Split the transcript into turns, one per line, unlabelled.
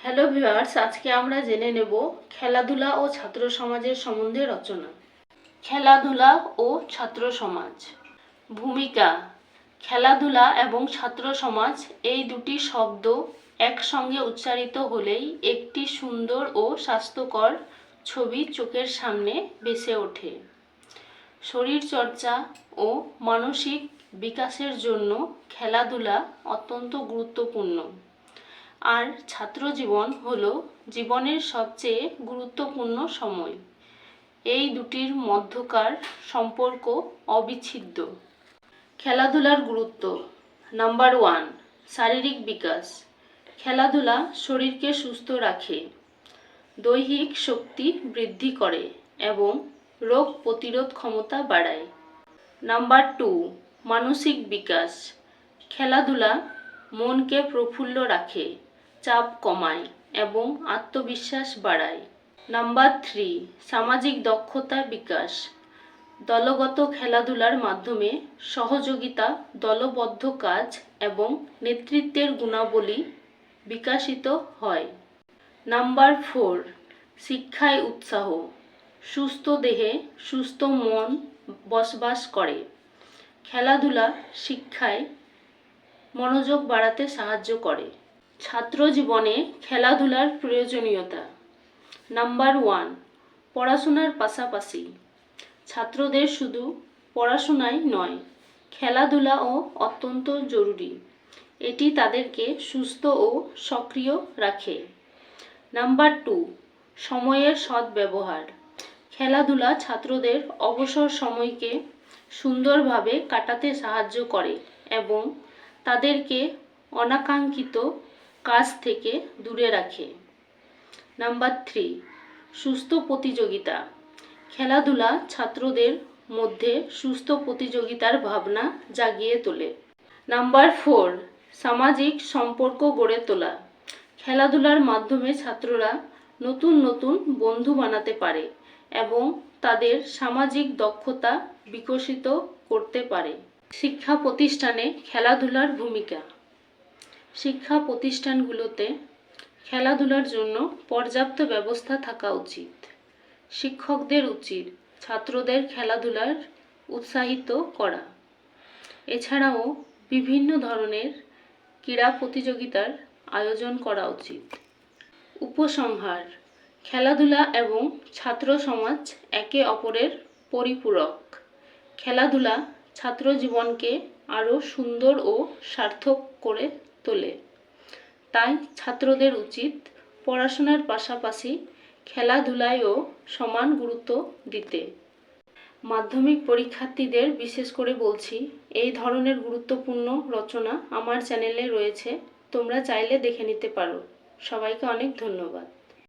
Hello viewers আজকে আমরা জেনে নেব খেলাধুলা ও ছাত্র সমাজের সম্বন্ধে রচনা। খেলাধুলা ও ছাত্র সমাজ। ভূমিকা। খেলাধুলা এবং ছাত্র সমাজ এই দুটি শব্দ একসঙ্গে উচ্চারিত হলেই একটি সুন্দর ও স্বাস্থ্যকর ছবি চোখের সামনে বেসে ওঠে। শরীরচর্চা ও মানসিক বিকাশের জন্য খেলাধুলা অত্যন্ত গুরুত্বপূর্ণ। আর ছাত্র জীবন হলো জীবনের সবচেয়ে গুরুত্বপূর্ণ সময়। এই দুটির মধ্যকার সম্পর্ক অবিচ্ছেদ্য। খেলাধুলার গুরুত্ব। নাম্বার ওয়ান, শারীরিক বিকাশ। খেলাধুলা শরীরকে সুস্থ রাখে, দৈহিক শক্তি বৃদ্ধি করে এবং রোগ প্রতিরোধ ক্ষমতা বাড়ায়। নাম্বার টু, মানসিক বিকাশ। খেলাধুলা মনকে প্রফুল্ল রাখে চাপ কমায় এবং আত্মবিশ্বাস বাড়ায়। নাম্বার থ্রি সামাজিক দক্ষতা বিকাশ। দলগত খেলাধুলার মাধ্যমে সহযোগিতা, দলবদ্ধ কাজ এবং নেতৃত্বের গুণাবলী বিকাশিত হয়। নাম্বার ফোর শিক্ষায় উৎসাহ। সুস্থ দেহে সুস্থ মন বসবাস করে। খেলাধুলা শিক্ষায় মনোযোগ বাড়াতে সাহায্য করে। ছাত্র জীবনে খেলাধুলার প্রয়োজনীয়তা। নাম্বার ওয়ান, পড়াশোনার পাশাপাশি। ছাত্রদের শুধু পড়াশোনাই নয় খেলাধুলাও অত্যন্ত জরুরি। এটি তাদেরকে সুস্থ ও সক্রিয় রাখে। নাম্বার টু, সময়ের সদ্ব্যবহার। খেলাধুলা ছাত্রদের অবসর সময়কে সুন্দরভাবে কাটাতে সাহায্য করে এবং তাদেরকে অনাকাঙ্ক্ষিত কাজ থেকে দূরে রাখে। নাম্বার থ্রি, সুস্থ প্রতিযোগিতা। খেলাধুলা ছাত্রদের মধ্যে সুস্থ প্রতিযোগিতার ভাবনা জাগিয়ে তোলে। নাম্বার ফোর, সামাজিক সম্পর্ক গড়ে তোলা। খেলাধুলার মাধ্যমে ছাত্ররা নতুন নতুন বন্ধু বানাতে পারে এবং তাদের সামাজিক দক্ষতা বিকশিত করতে পারে। শিক্ষা প্রতিষ্ঠানে খেলাধুলার ভূমিকা। শিক্ষা প্রতিষ্ঠানগুলোতে খেলাধুলার জন্য পর্যাপ্ত ব্যবস্থা থাকা উচিত। শিক্ষকদের উচিত ছাত্রদের খেলাধুলার উৎসাহিত করা। এছাড়াও বিভিন্ন ধরনের ক্রীড়া প্রতিযোগিতার আয়োজন করা উচিত। উপসংহার, খেলাধুলা এবং ছাত্র সমাজ একে অপরের পরিপূরক। খেলাধুলা ছাত্র জীবনকে আরও সুন্দর ও সার্থক করে তোলে। তাই ছাত্রদের উচিত পড়াশোনার পাশাপাশি খেলাধুলায়ও সমান গুরুত্ব দিতে। মাধ্যমিক পরীক্ষার্থীদের বিশেষ করে বলছি, এই ধরনের গুরুত্বপূর্ণ রচনা আমার চ্যানেলে রয়েছে, তোমরা চাইলে দেখে নিতে পারো। সবাইকে অনেক ধন্যবাদ।